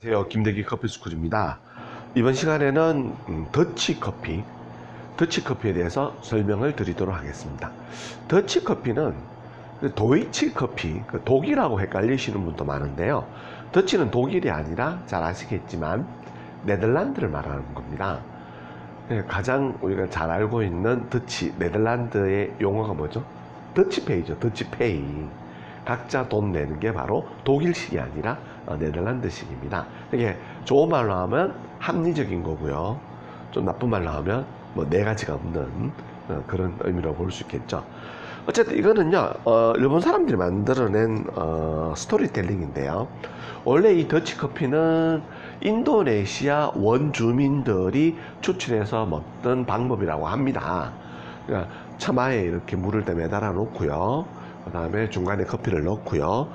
안녕하세요. 김대기 커피스쿨입니다. 이번 시간에는 음, 더치 커피, 더치 커피에 대해서 설명을 드리도록 하겠습니다. 더치 커피는 그 도이치 커피, 그 독일하고 헷갈리시는 분도 많은데요. 더치는 독일이 아니라 잘 아시겠지만 네덜란드를 말하는 겁니다. 네, 가장 우리가 잘 알고 있는 더치, 네덜란드의 용어가 뭐죠? 더치페이죠. 더치페이. 각자 돈 내는 게 바로 독일식이 아니라 어, 네덜란드식입니다. 이게 좋은 말로 하면 합리적인 거고요. 좀 나쁜 말로 하면 뭐 네 가지가 없는 어, 그런 의미로 볼 수 있겠죠. 어쨌든 이거는요, 어, 일본 사람들이 만들어낸 어, 스토리텔링인데요. 원래 이 더치 커피는 인도네시아 원주민들이 추출해서 먹던 방법이라고 합니다. 그러니까 처마에 이렇게 물을 때 매달아 놓고요. 그 다음에 중간에 커피를 넣고요.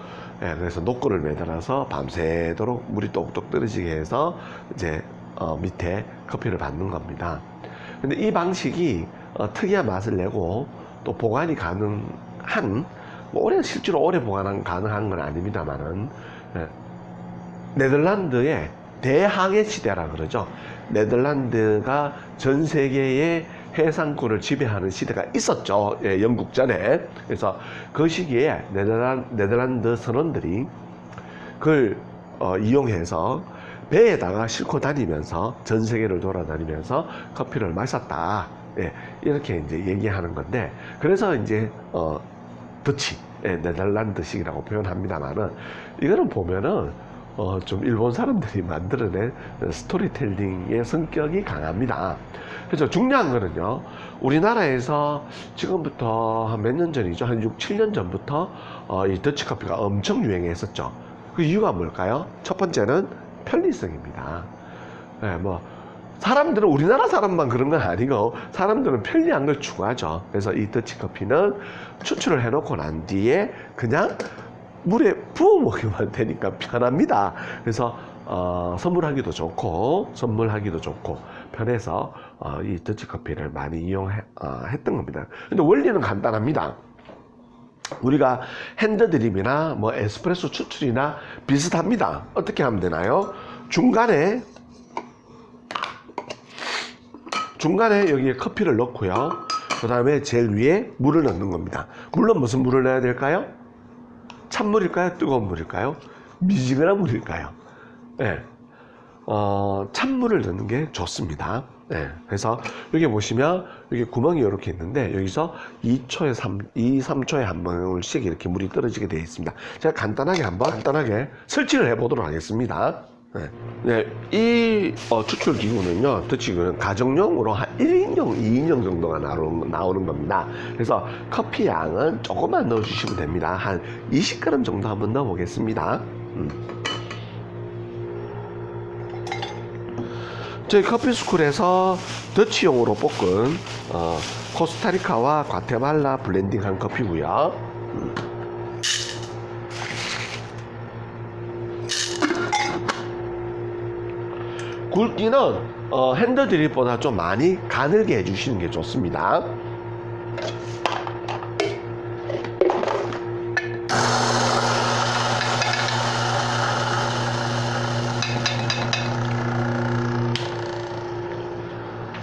예, 그래서 노끈을 매달아서 밤새도록 물이 똑똑 떨어지게 해서 이제 어, 밑에 커피를 받는 겁니다. 근데 이 방식이 어, 특이한 맛을 내고 또 보관이 가능한 뭐 오래 실제로 오래 보관 가능한 건 아닙니다만은 예, 네덜란드의 대항해 시대라 그러죠. 네덜란드가 전 세계의 해상권을 지배하는 시대가 있었죠. 예, 영국 전에. 그래서 그 시기에 네덜란, 네덜란드 선원들이 그걸 어, 이용해서 배에다가 싣고 다니면서 전 세계를 돌아다니면서 커피를 마셨다. 예, 이렇게 이제 얘기하는 건데 그래서 이제 어, 더치 예, 네덜란드식이라고 표현합니다만은 이거는 보면은 어, 좀 일본 사람들이 만들어낸 스토리텔링의 성격이 강합니다. 그래서 중요한 거는요, 우리나라에서 지금부터 한 몇 년 전이죠, 한 6, 7년 전부터 어, 이 더치 커피가 엄청 유행했었죠. 그 이유가 뭘까요? 첫 번째는 편리성입니다. 네, 뭐 사람들은 우리나라 사람만 그런 건 아니고 사람들은 편리한 걸 추구하죠. 그래서 이 더치 커피는 추출을 해놓고 난 뒤에 그냥 물에 부어 먹으면 되니까 편합니다. 그래서 어, 선물하기도 좋고 선물하기도 좋고 편해서 어, 이 더치 커피를 많이 이용했던 겁니다. 근데 원리는 간단합니다. 우리가 핸드드립이나 뭐 에스프레소 추출이나 비슷합니다. 어떻게 하면 되나요? 중간에 중간에 여기에 커피를 넣고요. 그 다음에 제일 위에 물을 넣는 겁니다. 물론 무슨 물을 넣어야 될까요? 찬물일까요? 뜨거운 물일까요? 미지근한 물일까요? 네. 어, 찬물을 넣는 게 좋습니다. 네. 그래서 여기 보시면 여기 구멍이 이렇게 있는데 여기서 2초에 3, 2, 3초에 한 번씩 이렇게 물이 떨어지게 되어 있습니다. 제가 간단하게 한번 간단하게 설치를 해 보도록 하겠습니다. 네. 네, 이 어, 추출 기구는요, 더치기구는 가정용으로 한 1인용, 2인용 정도가 나오는, 나오는 겁니다. 그래서 커피 양은 조금만 넣어주시면 됩니다. 한 20g 정도 한번 넣어보겠습니다. 음. 저희 커피스쿨에서 더치용으로 볶은 어, 코스타리카와 과테말라 블렌딩한 커피고요. 음. 굵기는 어, 핸드 드립보다 좀 많이 가늘게 해주시는 게 좋습니다.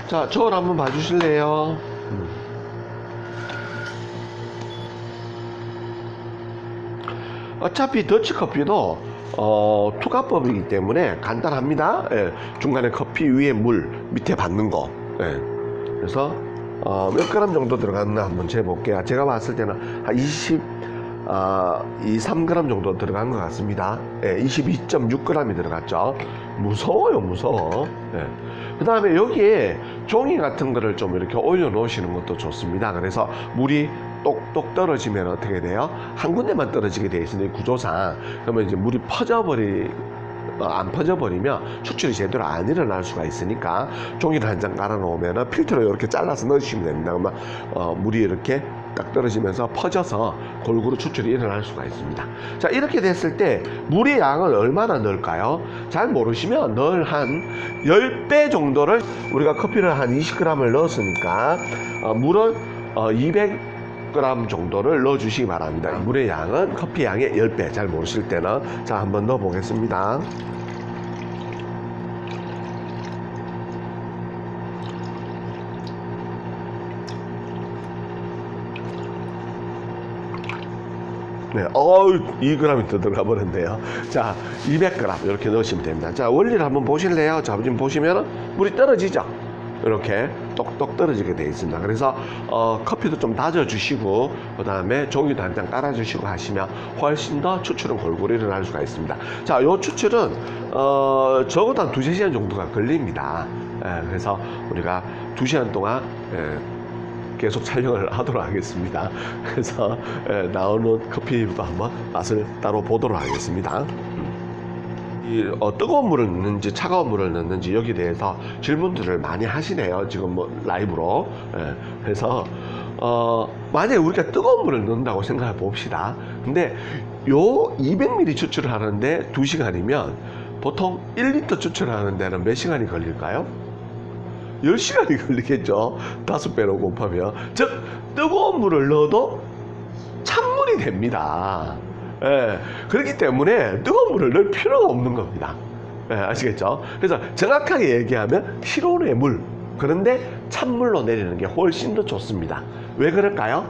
자, 저걸 한번 봐주실래요? 어차피 더치커피도 어, 투과법이기 때문에 간단합니다. 예, 중간에 커피 위에 물, 밑에 받는 거. 예. 그래서 어, 몇 그램 정도 들어갔나 한번 재볼게요. 제가 봤을 때는 한 20, 어, 2, 3g 정도 들어간 것 같습니다. 예, 22.6g이 들어갔죠. 무서워요, 무서워. 예. 그 다음에 여기에 종이 같은 거를 좀 이렇게 올려 놓으시는 것도 좋습니다. 그래서 물이 똑똑 떨어지면 어떻게 돼요? 한 군데만 떨어지게 돼 있으니 구조상 그러면 이제 물이 퍼져버리 어, 안 퍼져버리면 추출이 제대로 안 일어날 수가 있으니까 종이를 한 장 깔아 놓으면 필터로 이렇게 잘라서 넣으시면 됩니다. 그러면 어, 물이 이렇게 딱 떨어지면서 퍼져서 골고루 추출이 일어날 수가 있습니다. 자 이렇게 됐을 때 물의 양을 얼마나 넣을까요? 잘 모르시면 늘 한 10배 정도를 우리가 커피를 한 20g을 넣었으니까 어, 물을 어, 200 100g 정도를 넣어주시기 바랍니다. 물의 양은 커피 양의 10배, 잘 모르실 때는 자 한번 넣어보겠습니다. 네, 어우, 2g이 떠들어가 버렸네요. 자, 200g 이렇게 넣으시면 됩니다. 자, 원리를 한번 보실래요? 자, 지금 보시면은 물이 떨어지죠? 이렇게 똑똑 떨어지게 되어 있습니다. 그래서 어, 커피도 좀 다져주시고 그 다음에 종이도 한 장 깔아주시고 하시면 훨씬 더 추출은 골고루 일어날 수가 있습니다. 자, 요 추출은 어, 적어도 한 두세 시간 정도가 걸립니다. 예, 그래서 우리가 두 시간 동안 예, 계속 촬영을 하도록 하겠습니다. 그래서 예, 나오는 커피도 한번 맛을 따로 보도록 하겠습니다. 이 어, 뜨거운 물을 넣는지 차가운 물을 넣는지 여기에 대해서 질문들을 많이 하시네요. 지금 뭐 라이브로. 예, 그래서 어, 만약에 우리가 뜨거운 물을 넣는다고 생각해 봅시다. 근데 요 200ml 추출을 하는데 2시간이면 보통 1리터 추출하는 데는 몇 시간이 걸릴까요? 10시간이 걸리겠죠. 다섯 배로 곱하면. 즉, 뜨거운 물을 넣어도 찬물이 됩니다. 예, 그렇기 때문에 뜨거운 물을 넣을 필요가 없는 겁니다. 예, 아시겠죠? 그래서 정확하게 얘기하면 실온의 물. 그런데 찬물로 내리는 게 훨씬 더 좋습니다. 왜 그럴까요?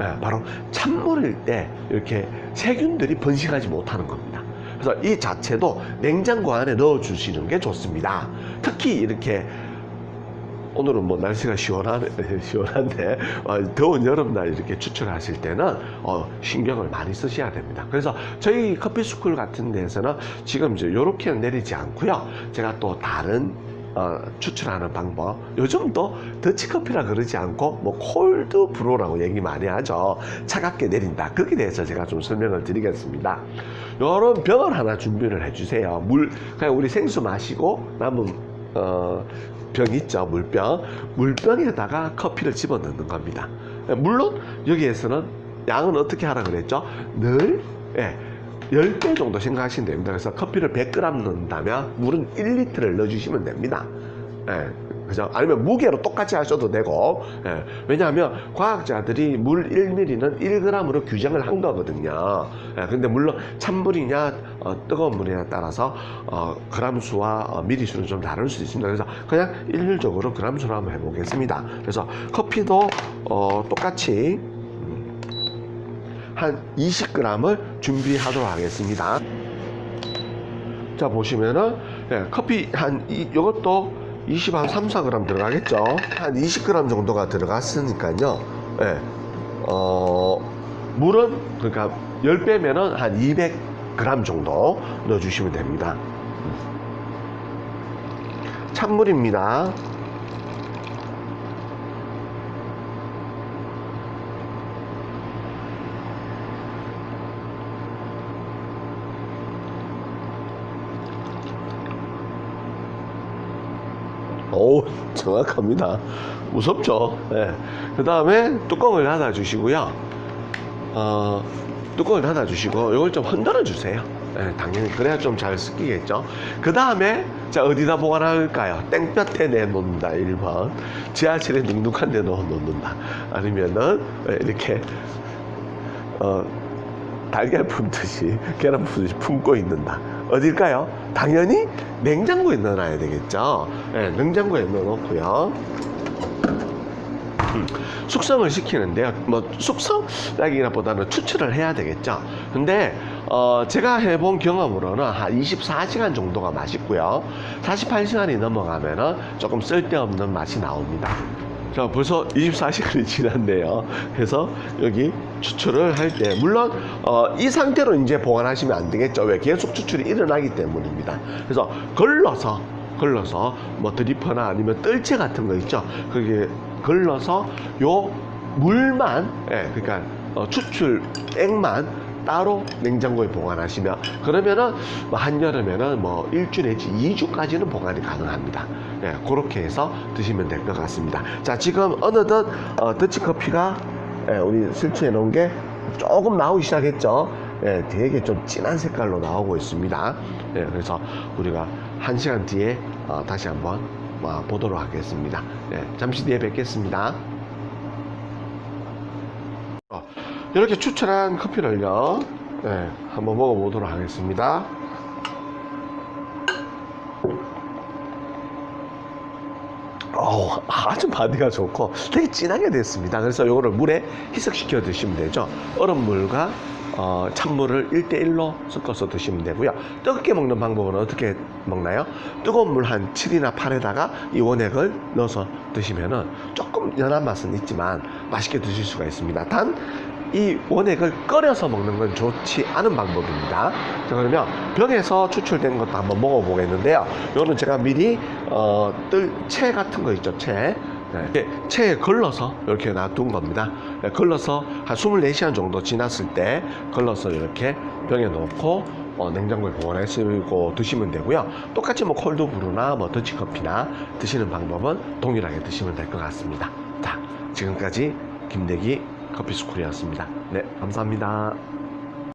예, 바로 찬물일 때 이렇게 세균들이 번식하지 못하는 겁니다. 그래서 이 자체도 냉장고 안에 넣어 주시는 게 좋습니다. 특히 이렇게 오늘은 뭐 날씨가 시원하네, 시원한데 어, 더운 여름날 이렇게 추출하실 때는 어, 신경을 많이 쓰셔야 됩니다. 그래서 저희 커피스쿨 같은 데서는 지금 이제 이렇게는 내리지 않고요. 제가 또 다른 어, 추출하는 방법. 요즘도 더치커피라 그러지 않고 뭐 콜드 브로라고 얘기 많이 하죠. 차갑게 내린다. 거기에 대해서 제가 좀 설명을 드리겠습니다. 요런 병을 하나 준비를 해주세요. 물 그냥 우리 생수 마시고 남은 어, 병 있죠. 물병. 물병에다가 커피를 집어 넣는 겁니다. 물론 여기에서는 양은 어떻게 하라 그랬죠? 늘 예, 10배 정도 생각하시면 됩니다. 그래서 커피를 100g 넣는다면 물은 1리터를 넣어주시면 됩니다. 예, 그죠? 아니면 무게로 똑같이 하셔도 되고 예, 왜냐하면 과학자들이 물 1ml는 1g으로 규정을 한 거거든요. 예, 근데 물론 찬물이냐 어, 뜨거운 물이냐에 따라서 어, 그람 수와 어, 미리 수는 좀 다를 수 있습니다. 그래서 그냥 일률적으로 그람 수로 한번 해보겠습니다. 그래서 커피도 어, 똑같이 음, 한 20g을 준비하도록 하겠습니다. 자 보시면은 예, 커피 한 이, 요것도 20, 한 3, 4g 들어가겠죠? 한 20g 정도가 들어갔으니까요. 예, 어, 물은 그러니까 10배면은 한 200g 정도 넣어주시면 됩니다. 찬물입니다 오 정확합니다. 무섭죠? 네. 그 다음에 뚜껑을 닫아 주시고요. 어, 뚜껑을 닫아 주시고 이걸 좀 흔들어 주세요. 네, 당연히 그래야 좀 잘 섞이겠죠? 그 다음에 자 어디다 보관할까요? 땡볕에 내놓는다 1번. 지하철에 눅눅한 데 넣어 놓는다. 아니면은 이렇게 어, 달걀 품듯이 계란 품듯이 품고 있는다. 어딜까요? 당연히 냉장고에 넣어놔야 되겠죠. 네, 냉장고에 넣어놓고요. 음, 숙성을 시키는데요. 뭐 숙성이라기보다는 추출을 해야 되겠죠. 근데 어, 제가 해본 경험으로는 한 24시간 정도가 맛있고요. 48시간이 넘어가면은 조금 쓸데없는 맛이 나옵니다. 자, 벌써 24시간이 지났네요. 그래서 여기 추출을 할 때, 물론, 어, 이 상태로 이제 보관하시면 안 되겠죠. 왜? 계속 추출이 일어나기 때문입니다. 그래서 걸러서, 걸러서, 뭐 드리퍼나 아니면 뜰채 같은 거 있죠. 그게 걸러서 요 물만, 예, 그러니까 어, 추출액만 따로 냉장고에 보관하시면 그러면은 뭐 한여름에는 뭐 일주 내지 2주까지는 보관이 가능합니다. 예, 그렇게 해서 드시면 될 것 같습니다. 자, 지금 어느덧 어, 더치커피가 예, 우리 설치해 놓은 게 조금 나오기 시작했죠. 예, 되게 좀 진한 색깔로 나오고 있습니다. 예, 그래서 우리가 한 시간 뒤에 어, 다시 한번 어, 보도록 하겠습니다. 예, 잠시 뒤에 뵙겠습니다. 어, 이렇게 추출한 커피를요, 네, 한번 먹어보도록 하겠습니다. 어우, 아주 바디가 좋고 되게 진하게 됐습니다. 그래서 이거를 물에 희석시켜 드시면 되죠. 얼음물과 어, 찬물을 1대1로 섞어서 드시면 되고요. 뜨겁게 먹는 방법은 어떻게 먹나요? 뜨거운 물 한 7이나 8에다가 이 원액을 넣어서 드시면 은 조금 연한 맛은 있지만 맛있게 드실 수가 있습니다. 단 이 원액을 끓여서 먹는 건 좋지 않은 방법입니다. 자, 그러면 병에서 추출된 것도 한번 먹어보겠는데요. 이거는 제가 미리 어, 뜰채 같은 거 있죠, 채. 네, 체에 걸러서 이렇게 놔둔 겁니다. 네, 걸러서 한 24시간 정도 지났을 때 걸러서 이렇게 병에 넣고 어, 냉장고에 보관하시고 드시면 되고요. 똑같이 뭐 콜드브루나 뭐 더치커피나 드시는 방법은 동일하게 드시면 될 것 같습니다. 자, 지금까지 김대기 커피스쿨이었습니다. 네, 감사합니다.